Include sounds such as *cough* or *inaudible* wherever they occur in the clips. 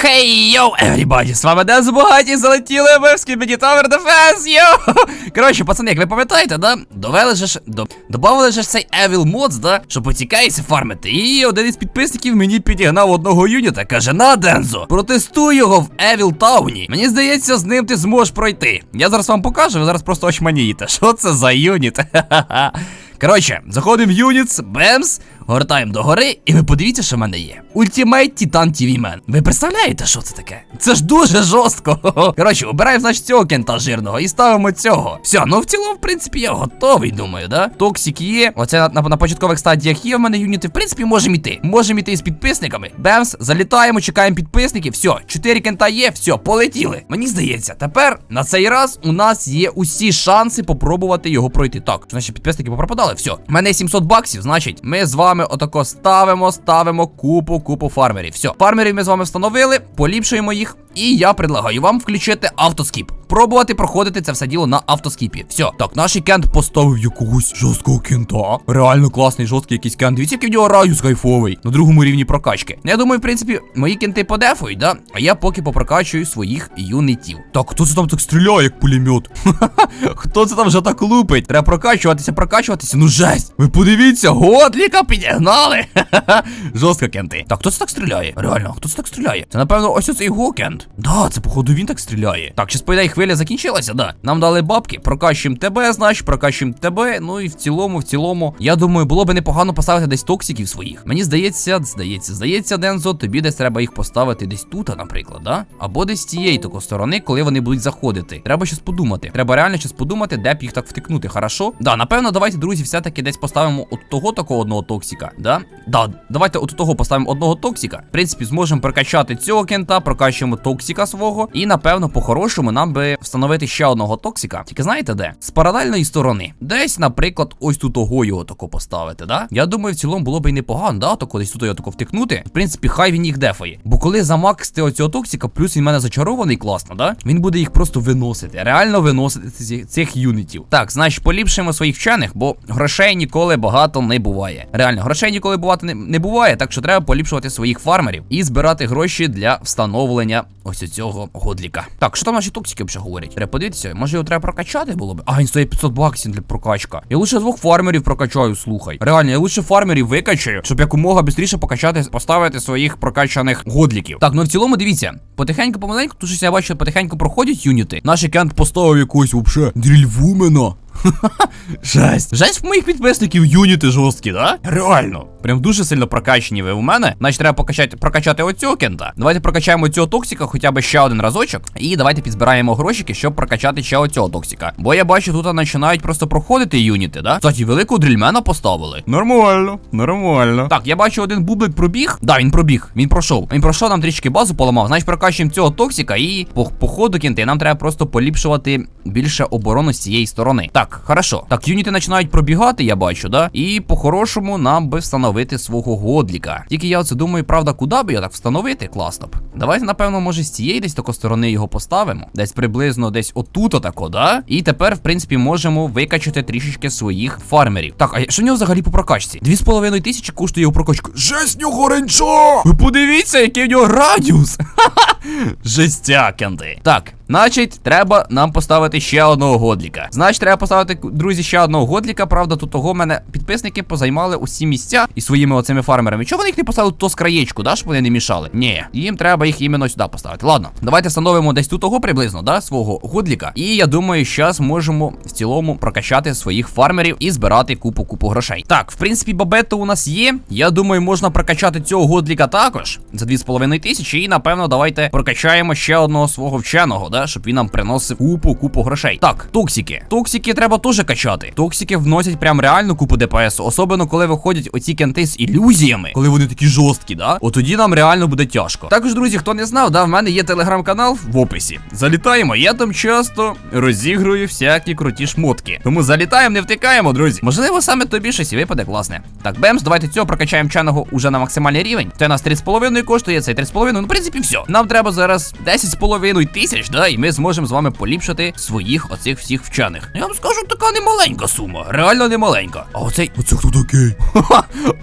Хей, йоу, everybody, з вами Дензо Багаті, залетіли ми в Скібіді Tower Defense, йоу! Коротше, пацани, як ви пам'ятаєте, да? Довели же ж, до, добавили же ж цей Evil Mods, да? Що поцікається фармити. І один із підписників мені підігнав одного юніта, каже, на Дензо, протестуй його в Evil Тауні. Мені здається, з ним ти зможеш пройти. Я зараз вам покажу, ви зараз просто очманієте. Що це за юніт? *laughs* Ха-ха-ха. Коротше, заходимо в Юніц, Бемс, гортаємо до гори, і ви подивіться, що в мене є. Ультимейт Титан TV Man. Ви представляєте, що це таке? Це ж дуже жорстко. *laughs* Коротше, обираємо, значить, цього кента жирного і ставимо цього. Все, ну в цілому, в принципі, я готовий, думаю, да? Токсик є. Оце на, на, на початкових стадіях є в мене юніти. В принципі, можемо йти. Можемо йти з підписниками. Бемс, залітаємо, чекаємо підписників. Все, 4 кента є, все, полетіли. Мені здається, тепер на цей раз у нас є усі шанси попробувати його пройти. Так, наші підписники попропадали. Все, в мене 700 баксів, значить, ми з вами отако ставимо, ставимо купу, купу фармерів. Все, фармерів ми з вами встановили, поліпшуємо їх. І я предлагаю вам включити автоскіп. Пробувати проходити це все діло на автоскіпі. Все, так, наш кент поставив якогось жорсткого кента. Реально класний, жорсткий якийсь кент. Дивіться, який в нього радіус кайфовий на другому рівні прокачки. Я думаю, в принципі, мої кенти подефують, да? А я поки попрокачую своїх юнитів. Так, хто це там так стріляє, як пулемет? *laughs* Хто це там вже так лупить? Треба прокачуватися, прокачуватися. Ну жесть! Ви подивіться, годліка підігнали. *laughs* Жорстко кенти. Так, хто це так стріляє? Реально, хто це так стріляє? Це напевно ось оцей гокент. Да, це походу він так стріляє. Так, щас поїдай хвиля закінчилася, да. Нам дали бабки, прокачуємо тебе, значить, прокачуємо тебе. Ну і в цілому, в цілому, я думаю, було би непогано поставити десь токсиків своїх. Мені здається, здається, здається, Дензо, тобі десь треба їх поставити десь тут, наприклад, да? Або десь з цієї такої сторони, коли вони будуть заходити. Треба щось подумати. Треба реально щось подумати, де б їх так втикнути, хорошо? Да, напевно, давайте, друзі, все-таки десь поставимо от того такого одного токсика, да? Да, давайте от того поставимо одного токсика. В принципі, зможемо прокачати цього кента, прокачуємо токсика свого. І напевно, по-хорошому, нам би встановити ще одного токсика. Тільки знаєте де? З паралельної сторони. Десь, наприклад, ось тут того його тако поставити, да? Я думаю, в цілому було б і непогано, да? Тако десь тут його тако втикнути. В принципі, хай він їх дефає. Бо коли замаксти оцього токсика, плюс він мене зачарований класно, да? Він буде їх просто виносити. Реально виносити ці- цих юнітів. Так, значить, поліпшуємо своїх вчених, бо грошей ніколи багато не буває. Реально, грошей ніколи багато не, не буває, так що треба поліпшувати своїх фармерів і збирати гроші для встановлення ось цього годліка. Так, що там наші токсики вже говорять? Треба подивитися, може його треба прокачати було б. А, він стоїть 500 баксів для прокачка. Я лише двох фармерів прокачаю, слухай. Реально, я лише фармерів викачаю, щоб якомога швидше покачати, поставити своїх прокачаних годліків. Так, ну в цілому дивіться, потихеньку, помаленьку, тому що я бачу, потихеньку проходять юніти. Наш кент поставив якусь вообще дрільвумена. Жесть. Жесть в моїх підписників юніти жорсткі, да? Реально. Прям дуже сильно прокачені ви у мене. Значить, треба покачати, прокачати оцього кента. Давайте прокачаємо цього токсика хоча б ще один разочок. І давайте підзбираємо грошики, щоб прокачати ще оцього токсика. Бо я бачу, тут починають просто проходити юніти, да? Кстати, великого дрільмена поставили. Нормально, нормально. Так, я бачу, один бублик пробіг. Да, він пробіг. Він пройшов. Він пройшов, нам трішки базу поламав. Значить, прокачуємо цього токсика і по, по ходу кінти нам треба просто поліпшувати більше оборону з цієї сторони. Так, хорошо. Так, юніти починають пробігати, я бачу, да? І по-хорошому нам би встановити свого годліка. Тільки я оце думаю, правда, куди би його так встановити? Класно б. Давайте, напевно, може, з цієї десь такої сторони його поставимо. Десь приблизно десь отут, отако, да? І тепер, в принципі, можемо викачати трішечки своїх фармерів. Так, а що в нього взагалі по прокачці? Дві з половиною тисячі коштує його прокачка. Жесть нього ренчо! Ви подивіться, який в нього радіус! *laughs* Жестякенди. Так, значить, треба нам поставити ще одного годліка. Значить, треба поставити, друзі, ще одного годліка. Правда, тут того мене підписники позаймали усі місця і своїми оцими фармерами. Чого вони їх не поставили то з краєчку, да, щоб вони не мішали? Ні, їм треба їх іменно сюди поставити. Ладно, давайте встановимо десь тут того приблизно, да, свого годліка. І я думаю, зараз можемо в цілому прокачати своїх фармерів і збирати купу купу грошей. Так, в принципі, бабето у нас є. Я думаю, можна прокачати цього годліка також за 2,5 тисячі. І напевно, давайте прокачаємо ще одного свого вченого, да, щоб він нам приносив купу купу грошей. Так, токсики. Токсики треба теж качати. Токсики вносять прям реальну купу ДПС, особливо коли виходять оці кенти з ілюзіями, коли вони такі жорсткі, да? От тоді нам реально буде тяжко. Також, друзі, хто не знав, да, в мене є телеграм-канал в описі. Залітаємо, я там часто розігрую всякі круті шмотки. Тому залітаємо, не втикаємо, друзі. Можливо, саме тобі щось і випаде класне. Так, Бемс, давайте цього прокачаємо чаного уже на максимальний рівень. Це у нас 3,5 коштує, цей 3,5. Ну, в принципі, все. Нам треба зараз 10,5 тисяч, да, і ми зможемо з вами поліпшити своїх оцих всіх вчених. Я вам скажу, така немаленька сума, реально немаленька. А оцей. Оце хто такий?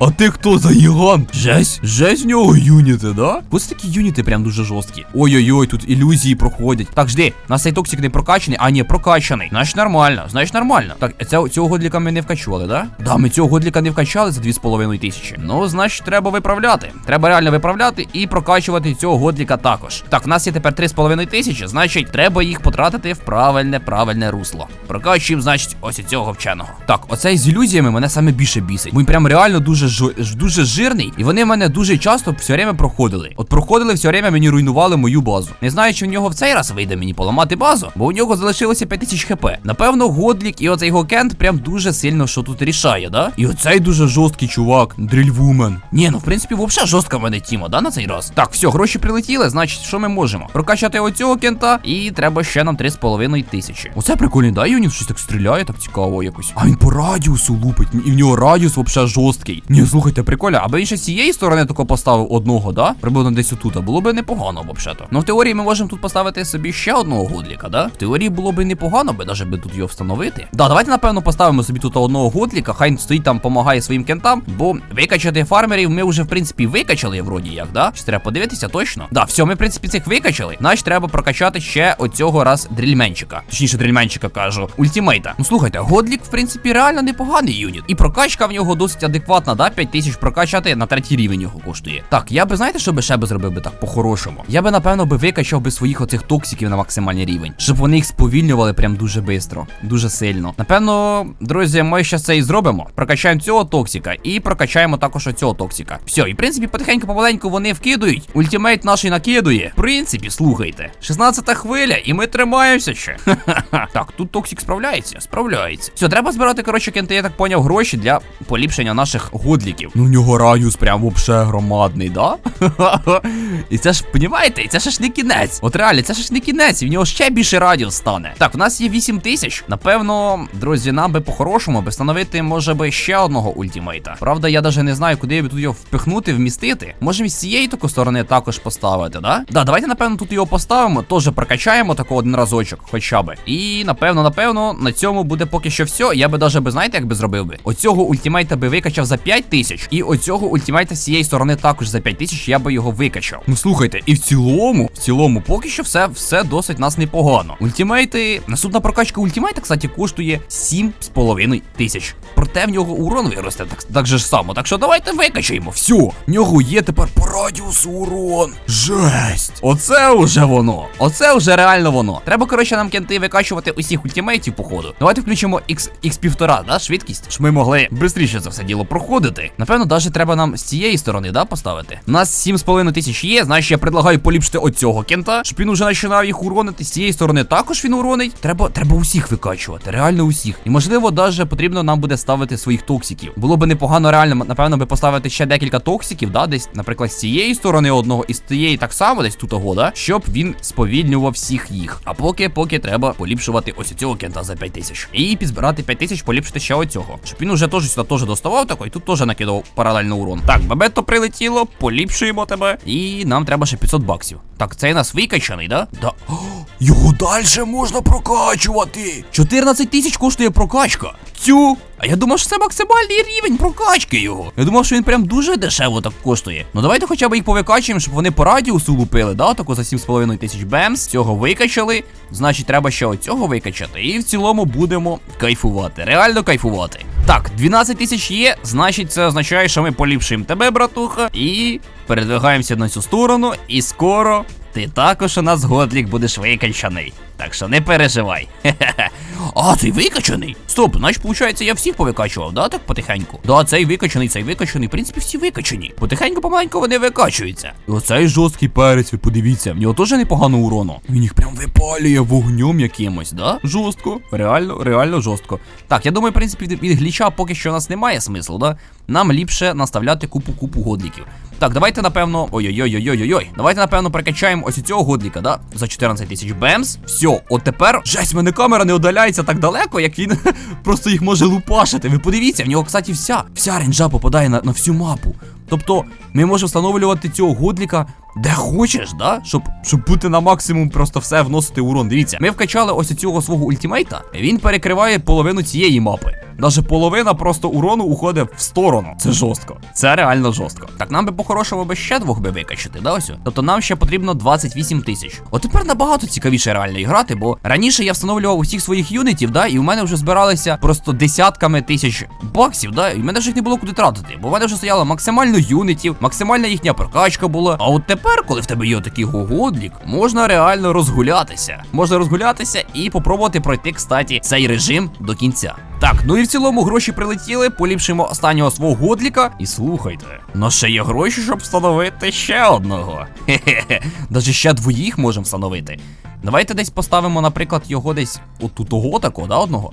А ти хто за гігант? Жесть, жесть в нього юніти, да? Ось такі юніти прям дуже жорсткі. Ой-ой-ой, тут ілюзії проходять. Так, жди, у нас цей токсик не прокачаний, а ні, прокачаний. Значить нормально, значить нормально. Так, це, цього годліка ми не вкачували, да? Да, ми цього годліка не вкачали за 2,5 тисячі. Ну, значить, треба виправляти. Треба реально виправляти і прокачувати цього годліка також. Так, у нас є тепер 3,5 тисячі, значить, треба їх потратити в правильне, правильне русло. Прокачуємо, значить, ось цього вченого. Так, оцей з ілюзіями мене саме більше бісить. Він прям реально дуже ж- дуже жирний, і вони мене дуже часто все время проходили. От проходили все время, мені руйнували мою базу. Не знаю, чи в нього в цей раз вийде мені поламати базу, бо у нього залишилося 5000 хп. Напевно, Годлік і оцей його кент прям дуже сильно що тут рішає, да? І оцей дуже жорсткий чувак, дрільвумен. Ні, ну в принципі, взагалі жорстка в мене тіма, да, на цей раз. Так, все, гроші прилетіли, значить, що ми можемо? Прокачати оцього кента, і треба ще нам 3,5 тисячі. Оце прикольний, да, юніт щось так стріляє, так цікаво якось. А він по радіусу лупить, і в нього радіус взагалі жорсткий. Ні, слухайте, прикольно, аби він ще з цієї сторони тако поставив одного, да? Приблизно десь отут, було би непогано, взагалі. Ну в теорії ми можемо тут поставити собі ще одного годліка, да? В теорії було би непогано, би навіть би тут його встановити. Да, давайте напевно поставимо собі тут одного годліка, хай стоїть там, помагає своїм кентам, бо викачати фармерів ми вже в принципі викачали, вроді як, да? Чи треба подивитися точно? Да, все, ми в принципі цих викачали. Значить, треба прокачати ще оцього раз дрільменчика. Точніше, дрільменчика кажу, ультімейта. Ну слухайте, годлік, в принципі, реально непоганий юніт. І прокачка в нього досить адекватна, да? 5 тисяч прокачати на третій рівень його коштує. Так, я би знаєте, що би ще би зробив би так по-хорошому? Я би напевно би викачав би своїх оцих токсиків на максимальний рівень, щоб вони їх сповільнювали прям дуже швидко, дуже сильно. Напевно, друзі, ми ще це і зробимо. Прокачаємо цього токсика і прокачаємо також оцього токсика. Все, і в принципі, потихеньку помаленьку вони вкидують. Ультимейт наш накидує. В принципі, слухайте. 16 хвиля, і ми тримаємося ще. Ха-ха-ха. *laughs* Так, тут токсик справляється, справляється. Все, треба збирати, коротше, кенти, я так поняв, гроші для поліпшення наших годліків. Ну, у нього радіус прям вообще громадний, да? *laughs* І це ж, понімаєте, і це ж не кінець. От реально, це ж не кінець, і в нього ще більше радіус стане. Так, у нас є 8 тисяч. Напевно, друзі, нам би по-хорошому би встановити, може би, ще одного ультимейта. Правда, я навіть не знаю, куди би тут його впихнути, вмістити. Можемо з цієї тако сторони також поставити, да? Да, давайте, напевно, тут його поставимо, теж прокачаємо тако один разочок, хоча би. І напевно, напевно, на цьому буде поки що все. Я би даже би, знаєте, як би зробив би? Оцього ультимейта би викачав за 5 тисяч, і оцього ультимейта з цієї сторони також за 5 тисяч я би його викачав. Ну слухайте, і в цілому, в цілому, поки що все, все досить нас непогано. Ультимейти, наступна прокачка ультимейта, кстати, коштує 7,5 тисяч. Проте в нього урон виросте так, так же ж само. Так що давайте викачаємо. Все, в нього є тепер по радіусу урон. Жесть. Оце вже воно. Оце вже реально воно. Треба, коротше, нам кенти викачувати усіх ультимейтів, походу. Давайте включимо X, X1,5, да, швидкість, щоб ми могли швидше це все діло проходити. Напевно, навіть треба нам з цієї сторони, да, поставити. У нас 7,5 тисяч є, значить я предлагаю поліпшити оцього кента, щоб він уже починав їх уронити. З цієї сторони також він уронить. Треба, треба усіх викачувати, реально усіх. І можливо, навіть потрібно нам буде ставити своїх токсиків. Було би непогано, реально, напевно, би поставити ще декілька токсиків, да, десь, наприклад, з цієї сторони одного і з тієї так само, десь тут того, да, щоб він сповільнював всіх їх. А поки, поки треба поліпшувати ось цього кента за 5 тисяч. І підзбирати 5 тисяч, поліпшити ще оцього. Щоб він уже теж сюди теж доставав такий, тут теж накидав паралельно урон. Так, бабето прилетіло, поліпшуємо тебе. І нам треба ще 500 баксів. Так, цей нас викачаний, да? Да. О, Його далі можна прокачувати. 14 тисяч коштує прокачка. Цю. А я думав, що це максимальний рівень прокачки його. Я думав, що він прям дуже дешево так коштує. Ну давайте хоча б їх повикачуємо, щоб вони по радіусу лупили, да? Таку за 7,5 тисяч бемс. Цього викачали. Значить, треба ще оцього викачати. І в цілому будемо кайфувати. Реально кайфувати. Так, 12 тисяч є, значить, це означає, що ми поліпшуємо тебе, братуха, і передвигаємося на цю сторону, і скоро ти також у нас годлік будеш викачаний. Так що не переживай. Хе-хе-хе. А, цей викачаний. Стоп, значить, виходить, я всіх повикачував, да, так потихеньку? Да, цей викачаний, цей викачаний. В принципі, всі викачані. Потихеньку, помаленьку вони викачуються. І оцей жорсткий перець, ви подивіться, в нього теж непогано урону. Він їх прям випалює вогнем якимось, да? Жорстко. Реально, реально жорстко. Так, я думаю, в принципі, від гліча поки що у нас немає смислу, да? Нам ліпше наставляти купу-купу годліків. Так, давайте, напевно. Ой-ой-ой-ой-ой-ой. Давайте, напевно, прокачаємо ось цього годліка, да? За 14 тисяч бемс. Все, от тепер. Жесть, мене камера не удаляється так далеко, як він *laughs* просто їх може лупашити. Ви подивіться, в нього, кстати, вся, вся ренджа попадає на, на всю мапу. Тобто, ми можемо встановлювати цього годліка де хочеш, да? Щоб, щоб бути на максимум просто все вносити урон. Дивіться, ми вкачали ось цього свого ультимейта. Він перекриває половину цієї мапи. Даже половина просто урону уходить в сторону. Це жорстко. Це реально жорстко. Так нам би по-хорошому би ще двох би викачати, да ось? Тобто нам ще потрібно 28 тисяч. От тепер набагато цікавіше реально грати, бо раніше я встановлював усіх своїх юнітів, да, і у мене вже збиралися просто десятками тисяч баксів, да, і в мене вже їх не було куди тратити, бо в мене вже стояло максимально юнітів, максимальна їхня прокачка була. А от тепер, коли в тебе є такий гогодлік, можна реально розгулятися. Можна розгулятися і попробувати пройти, кстати, цей режим до кінця. Так, ну і в цілому гроші прилетіли, поліпшимо останнього свого годліка. І слухайте, ну ще є гроші, щоб встановити ще одного. Хе-хе-хе. Даже ще двоїх можемо встановити. Давайте десь поставимо, наприклад, його десь отут того такого, да, одного.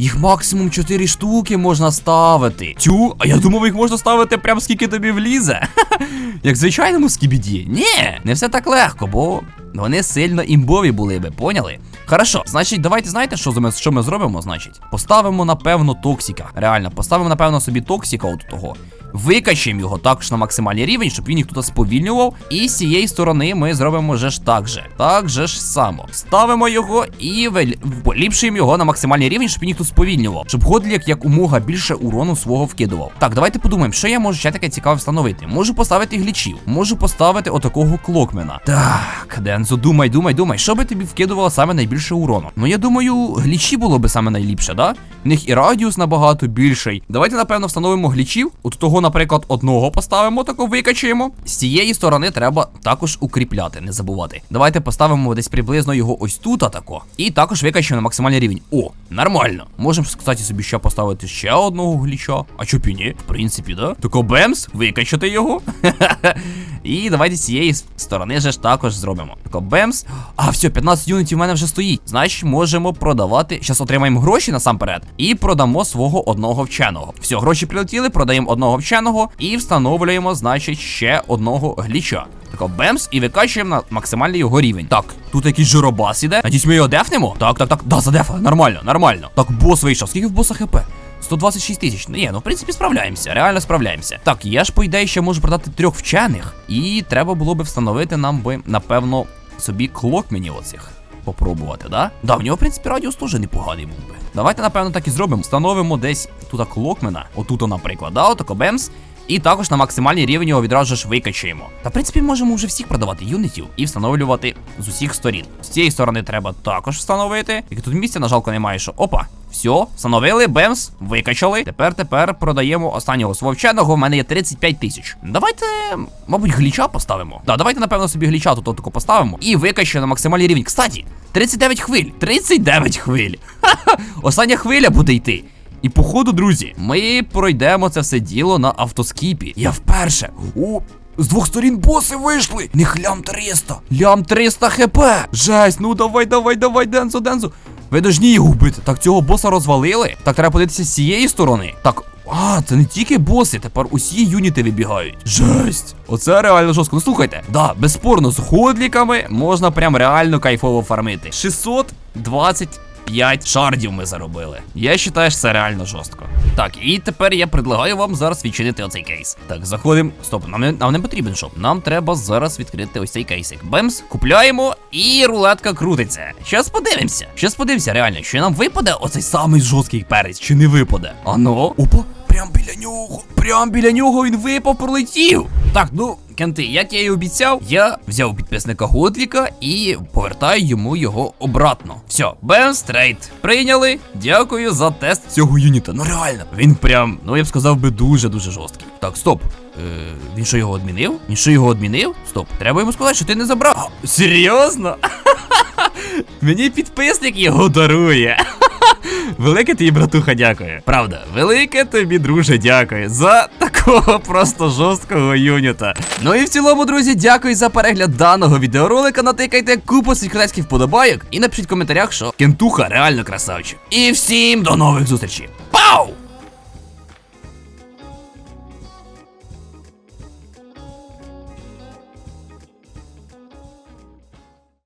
Їх максимум 4 штуки можна ставити. Тю, а я думав, їх можна ставити прям скільки тобі влізе. *laughs* Як звичайному скібіді. Ні, не все так легко, бо вони сильно імбові були би, поняли? Хорошо, значить, давайте знаєте, що ми, що ми зробимо, значить? Поставимо, напевно, токсика. Реально, поставимо, напевно, собі токсика от того. Викачаємо його також на максимальний рівень, щоб він їх тут сповільнював. І з цієї сторони ми зробимо же ж так же. Так же ж само. Ставимо його і поліпшуємо його на максимальний рівень, щоб він їх тут сповільнював. Щоб Годлік якомога більше урону свого вкидував. Так, давайте подумаємо, що я можу ще таке цікаве встановити. Можу поставити глічів, можу поставити отакого клокмена. Так, Дензо, думай, думай, думай, що би тобі вкидувало саме найбільше урону? Ну я думаю, глічі було би саме найліпше, да? В них і радіус набагато більший. Давайте, напевно, встановимо глічів. От того, наприклад, одного поставимо, тако викачаємо. З цієї сторони треба також укріпляти, не забувати. Давайте поставимо десь приблизно його ось тут, атако. І також викачаємо на максимальний рівень. О, нормально. Можемо, кстати, собі ще поставити ще одного гліча. А чо і ні? В принципі, да? Тако бемс, викачати його. *laughs* І давайте з цієї сторони же ж також зробимо. Тако бемс. А, все, 15 юнітів в мене вже стоїть. Значить, можемо продавати. Зараз отримаємо гроші насамперед. І продамо свого одного вченого. Все, гроші прилетіли, продаємо одного вченого і встановлюємо, значить, ще одного гліча. Тако бемс і викачуємо на максимальний його рівень. Так, тут якийсь жиробас іде. Надіюсь, ми його дефнемо? Так, так, так. Да, задефали, нормально, нормально. Так, бос вийшов. Скільки в боса хп? 126 тисяч. Ну, ні, ну в принципі справляємося, реально справляємося. Так, я ж по ідеї ще можу продати трьох вчених, і треба було би встановити нам би, напевно, собі клокмені оцих. Попробувати, да? Да, в нього, в принципі, радіус теж непоганий був би. Давайте, напевно, так і зробимо. Встановимо десь тут клокмена, отут, наприклад, да, отако бемс. І також на максимальний рівень його відразу ж викачаємо. Та в принципі можемо вже всіх продавати юнітів і встановлювати з усіх сторін. З цієї сторони треба також встановити. Тільки тут місця, на жалко, немає, що. Опа, все, встановили, бемс, викачали. Тепер тепер продаємо останнього свого вченого. У мене є 35 тисяч. Давайте, мабуть, гліча поставимо. Так, давайте, напевно, собі гліча тут тако поставимо. І викачаємо на максимальний рівень. Кстати, 39 хвиль. 39 хвиль. *laughs* Ха-ха. Остання хвиля буде йти. І походу, друзі, ми пройдемо це все діло на автоскіпі. Я вперше. О, з двох сторін боси вийшли. Них лям 300. Лям 300 хп. Жесть, ну давай, давай, давай, Дензо, Дензо. Ви должні його вбити. Так, цього боса розвалили. Так, треба подивитися з цієї сторони. Так. А, це не тільки боси, тепер усі юніти вибігають. Жесть! Оце реально жорстко. Ну слухайте, да, безспорно, з ходліками можна прям реально кайфово фармити. 625 шардів ми заробили. Я вважаю, що це реально жорстко. Так, і тепер я предлагаю вам зараз відчинити оцей кейс. Так, заходимо. Стоп, нам не, нам не потрібен шоп. Нам треба зараз відкрити ось цей кейсик. Бемс, купляємо, і рулетка крутиться. Щас подивимося. Щас подивимося, реально, чи нам випаде оцей самий жорсткий перець, чи не випаде. Ано, опа. Прям біля нього. Прям біля нього він випав, пролетів. Так, ну, кенти, як я і обіцяв, я взяв підписника Готліка і повертаю йому його обратно. Все, бем стрейт. Прийняли. Дякую за тест цього юніта. Ну реально, він прям, ну я б сказав би, дуже-дуже жорсткий. Так, стоп. Е, він що його відмінив? Він що його відмінив? Стоп. Треба йому сказати, що ти не забрав. Серйозно? *laughs* Мені підписник його дарує. Велике тобі, братуха, дякую. Правда, велике тобі, друже, дякую за такого просто жорсткого юніта. Ну і в цілому, друзі, дякую за перегляд даного відеоролика. Натикайте купу секретських вподобайок і напишіть в коментарях, що кентуха реально красавчик. І всім до нових зустрічей. Пау!